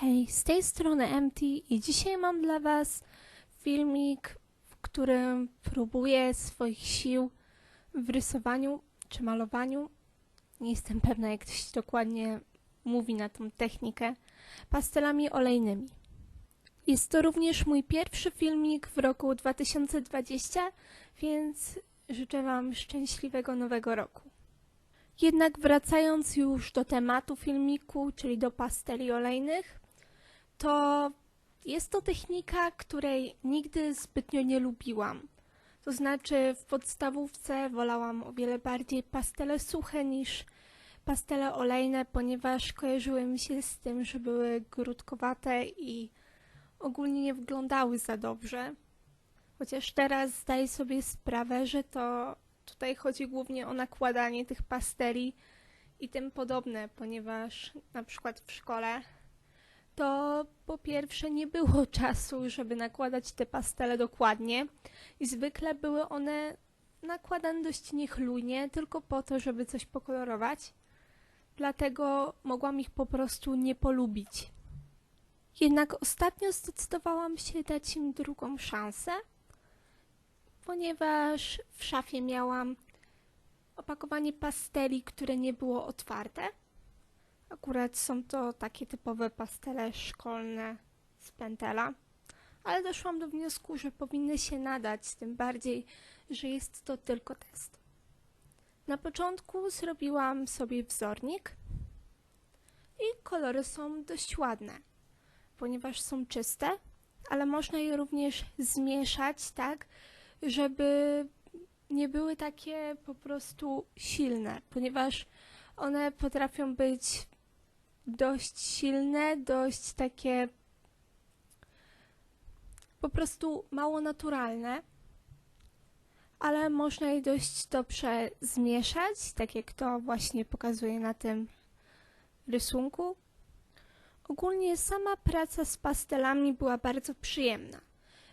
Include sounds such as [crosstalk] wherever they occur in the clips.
Hej, z tej strony MT i dzisiaj mam dla Was filmik, w którym próbuję swoich sił w rysowaniu czy malowaniu. Nie jestem pewna, jak to się dokładnie mówi na tą technikę. Pastelami olejnymi. Jest to również mój pierwszy filmik w roku 2020, więc życzę Wam szczęśliwego nowego roku. Jednak wracając już do tematu filmiku, czyli do pasteli olejnych, to jest to technika, której nigdy zbytnio nie lubiłam. To znaczy, w podstawówce wolałam o wiele bardziej pastele suche niż pastele olejne, ponieważ kojarzyły mi się z tym, że były grudkowate i ogólnie nie wyglądały za dobrze. Chociaż teraz zdaję sobie sprawę, że to tutaj chodzi głównie o nakładanie tych pasteli i tym podobne, ponieważ na przykład w szkole to po pierwsze nie było [laughs] czasu, żeby nakładać te pastele dokładnie i zwykle były one nakładane dość niechlujnie, tylko po to, żeby coś pokolorować. Dlatego mogłam ich po prostu nie polubić. Jednak ostatnio zdecydowałam się dać im drugą szansę, ponieważ w szafie miałam opakowanie pasteli, które nie było otwarte. Akurat są to takie typowe pastele szkolne z Pentela, ale doszłam do wniosku, że powinny się nadać, tym bardziej, że jest to tylko test. Na początku zrobiłam sobie wzornik i kolory są dość ładne, ponieważ są czyste, ale można je również zmieszać tak, żeby nie były takie po prostu silne, ponieważ one potrafią być dość silne, dość takie po prostu mało naturalne, ale można je dość dobrze zmieszać, tak jak to właśnie pokazuje na tym rysunku. Ogólnie sama praca z pastelami była bardzo przyjemna,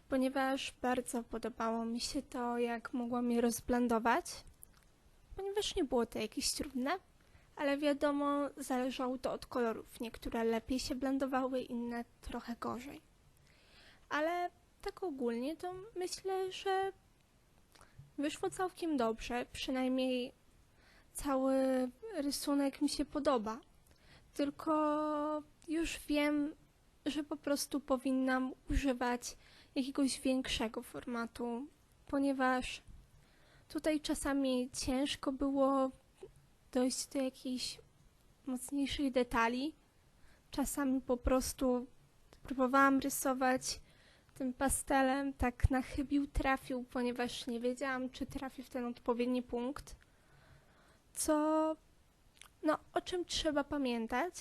ponieważ bardzo podobało mi się to, jak mogłam je rozblendować, ponieważ nie było to jakieś trudne ale wiadomo, zależało to od kolorów. Niektóre lepiej się blendowały, inne trochę gorzej. Ale tak ogólnie to myślę, że wyszło całkiem dobrze. Przynajmniej cały rysunek mi się podoba. Tylko już wiem, że po prostu powinnam używać jakiegoś większego formatu, ponieważ tutaj czasami ciężko było dojść do jakichś mocniejszych detali. Czasami po prostu próbowałam rysować tym pastelem, tak na chybił trafił, ponieważ nie wiedziałam, czy trafi w ten odpowiedni punkt. Co, no, o czym trzeba pamiętać?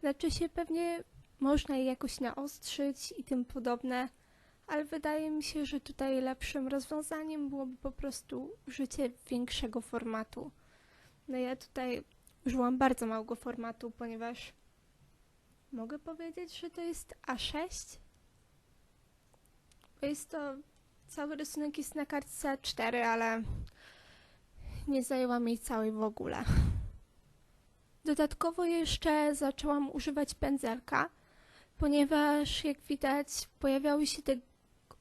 Znaczy się pewnie można je jakoś naostrzyć i tym podobne, ale wydaje mi się, że tutaj lepszym rozwiązaniem byłoby po prostu użycie większego formatu. No ja tutaj użyłam bardzo małego formatu, ponieważ mogę powiedzieć, że to jest A6. Bo jest to, cały rysunek jest na kartce A4, ale nie zajęłam jej całej w ogóle. Dodatkowo jeszcze zaczęłam używać pędzelka, ponieważ jak widać pojawiały się te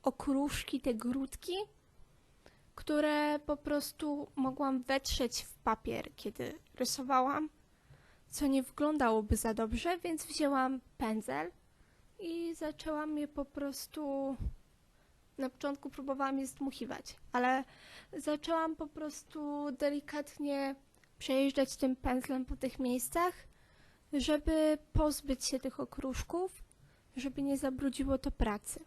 okruszki, te grudki, które po prostu mogłam wetrzeć w papier, kiedy rysowałam, co nie wyglądałoby za dobrze, więc wzięłam pędzel i zaczęłam je po prostu. Na początku próbowałam je zdmuchiwać, ale zaczęłam po prostu delikatnie przejeżdżać tym pędzlem po tych miejscach, żeby pozbyć się tych okruszków, żeby nie zabrudziło to pracy.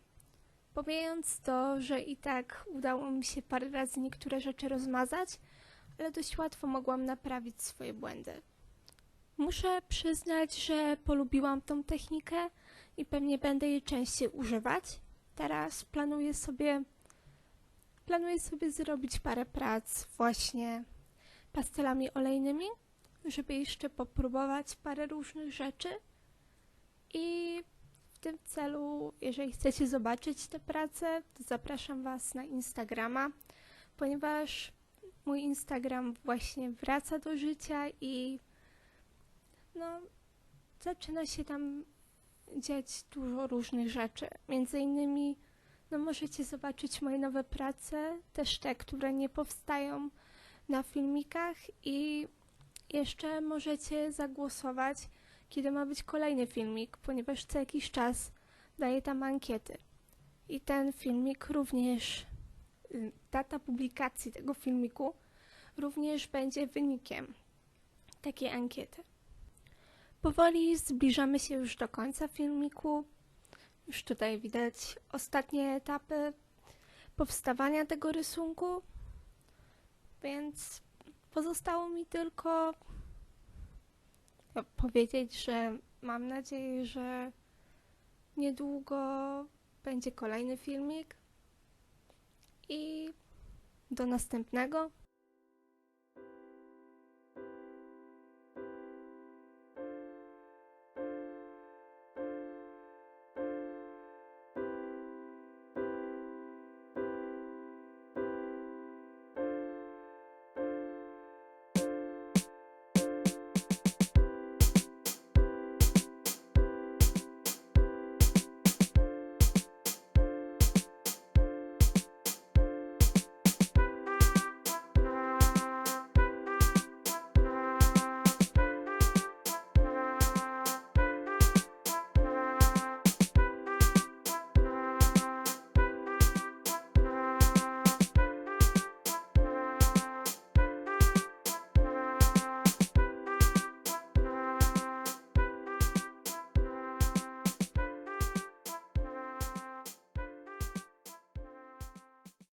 Pomijając to, że i tak udało mi się parę razy niektóre rzeczy rozmazać, ale dość łatwo mogłam naprawić swoje błędy. Muszę przyznać, że polubiłam tą technikę i pewnie będę jej częściej używać. Teraz planuję sobie planuję sobie zrobić parę prac właśnie pastelami olejnymi, żeby jeszcze popróbować parę różnych rzeczy i tym celu, jeżeli chcecie zobaczyć te prace, to zapraszam Was na Instagrama, ponieważ mój Instagram właśnie wraca do życia i no, zaczyna się tam dziać dużo różnych rzeczy. Między innymi no możecie zobaczyć moje nowe prace, też te, które nie powstają na filmikach i jeszcze możecie zagłosować, kiedy ma być kolejny filmik, ponieważ co jakiś czas daję tam ankiety. I ten filmik również, data publikacji tego filmiku również będzie wynikiem takiej ankiety. Powoli zbliżamy się już do końca filmiku. Już tutaj widać ostatnie etapy powstawania tego rysunku, więc pozostało mi tylko powiedzieć, że mam nadzieję, że niedługo będzie kolejny filmik i do następnego.